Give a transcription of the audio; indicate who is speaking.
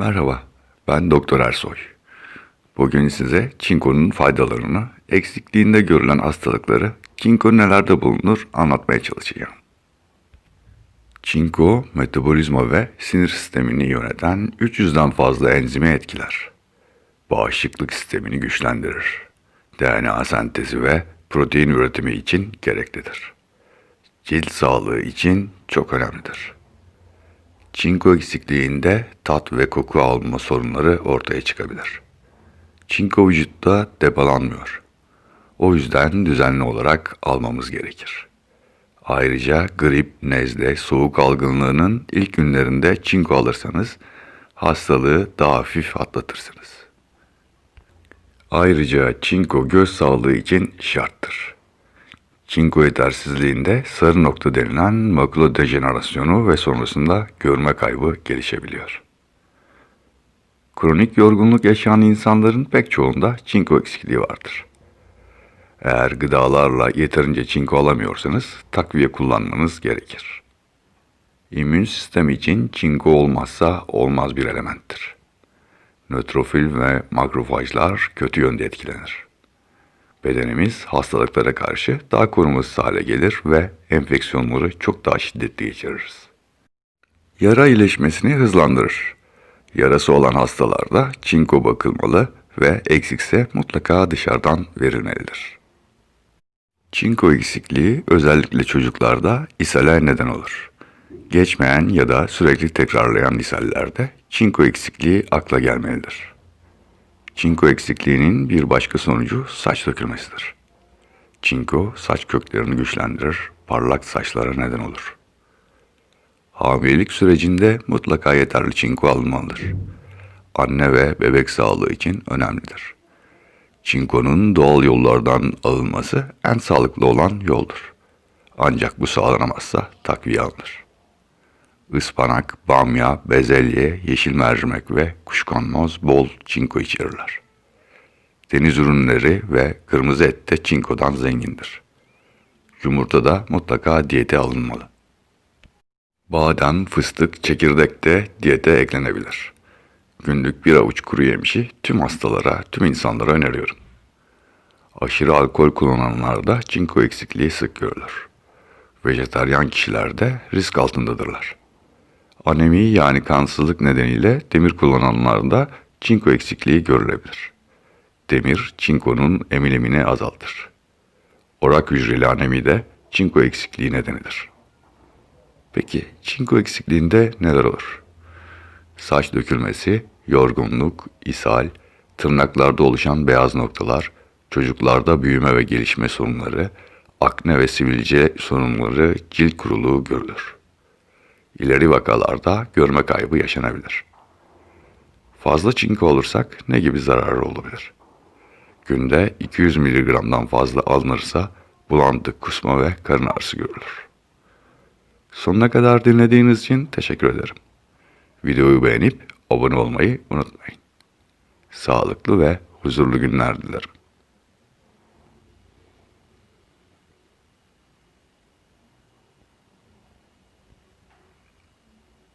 Speaker 1: Merhaba, ben Doktor Ersoy. Bugün size çinkonun faydalarını, eksikliğinde görülen hastalıkları, çinko nelerde bulunur anlatmaya çalışacağım. Çinko, metabolizma ve sinir sistemini yöneten 300'den fazla enzimi etkiler. Bağışıklık sistemini güçlendirir. DNA sentezi ve protein üretimi için gereklidir. Cilt sağlığı için çok önemlidir. Çinko eksikliğinde tat ve koku alma sorunları ortaya çıkabilir. Çinko vücutta depolanmıyor. O yüzden düzenli olarak almamız gerekir. Ayrıca grip, nezle, soğuk algınlığının ilk günlerinde çinko alırsanız hastalığı daha hafif atlatırsınız. Ayrıca çinko göz sağlığı için şarttır. Çinko yetersizliğinde sarı nokta denilen makula dejenerasyonu ve sonrasında görme kaybı gelişebiliyor. Kronik yorgunluk yaşayan insanların pek çoğunda çinko eksikliği vardır. Eğer gıdalarla yeterince çinko alamıyorsanız takviye kullanmanız gerekir. İmmün sistem için çinko olmazsa olmaz bir elementtir. Nötrofil ve makrofajlar kötü yönde etkilenir bedenimiz hastalıklara karşı daha korumasız hale gelir ve enfeksiyonları çok daha şiddetli geçiririz. Yara iyileşmesini hızlandırır. Yarası olan hastalarda çinko bakılmalı ve eksikse mutlaka dışarıdan verilmelidir. Çinko eksikliği özellikle çocuklarda ishale neden olur. Geçmeyen ya da sürekli tekrarlayan ishallerde çinko eksikliği akla gelmelidir. Çinko eksikliğinin bir başka sonucu saç dökülmesidir. Çinko saç köklerini güçlendirir, parlak saçlara neden olur. Hamilelik sürecinde mutlaka yeterli çinko alınmalıdır. Anne ve bebek sağlığı için önemlidir. Çinkonun doğal yollardan alınması en sağlıklı olan yoldur. Ancak bu sağlanamazsa takviye alınır ıspanak, bamya, bezelye, yeşil mercimek ve kuşkonmaz bol çinko içerirler. Deniz ürünleri ve kırmızı et de çinkodan zengindir. Yumurta da mutlaka diyete alınmalı. Badem, fıstık, çekirdek de diyete eklenebilir. Günlük bir avuç kuru yemişi tüm hastalara, tüm insanlara öneriyorum. Aşırı alkol kullananlarda çinko eksikliği sık görülür. Vejetaryen kişiler de risk altındadırlar. Anemi yani kansızlık nedeniyle demir kullananlarda çinko eksikliği görülebilir. Demir, çinkonun emilimini azaltır. Orak hücreli anemi de çinko eksikliği nedenidir. Peki çinko eksikliğinde neler olur? Saç dökülmesi, yorgunluk, ishal, tırnaklarda oluşan beyaz noktalar, çocuklarda büyüme ve gelişme sorunları, akne ve sivilce sorunları, cilt kuruluğu görülür. İleri vakalarda görme kaybı yaşanabilir. Fazla çinko olursak ne gibi zararı olabilir? Günde 200 mg'dan fazla alınırsa bulantı, kusma ve karın ağrısı görülür. Sonuna kadar dinlediğiniz için teşekkür ederim. Videoyu beğenip abone olmayı unutmayın. Sağlıklı ve huzurlu günler dilerim.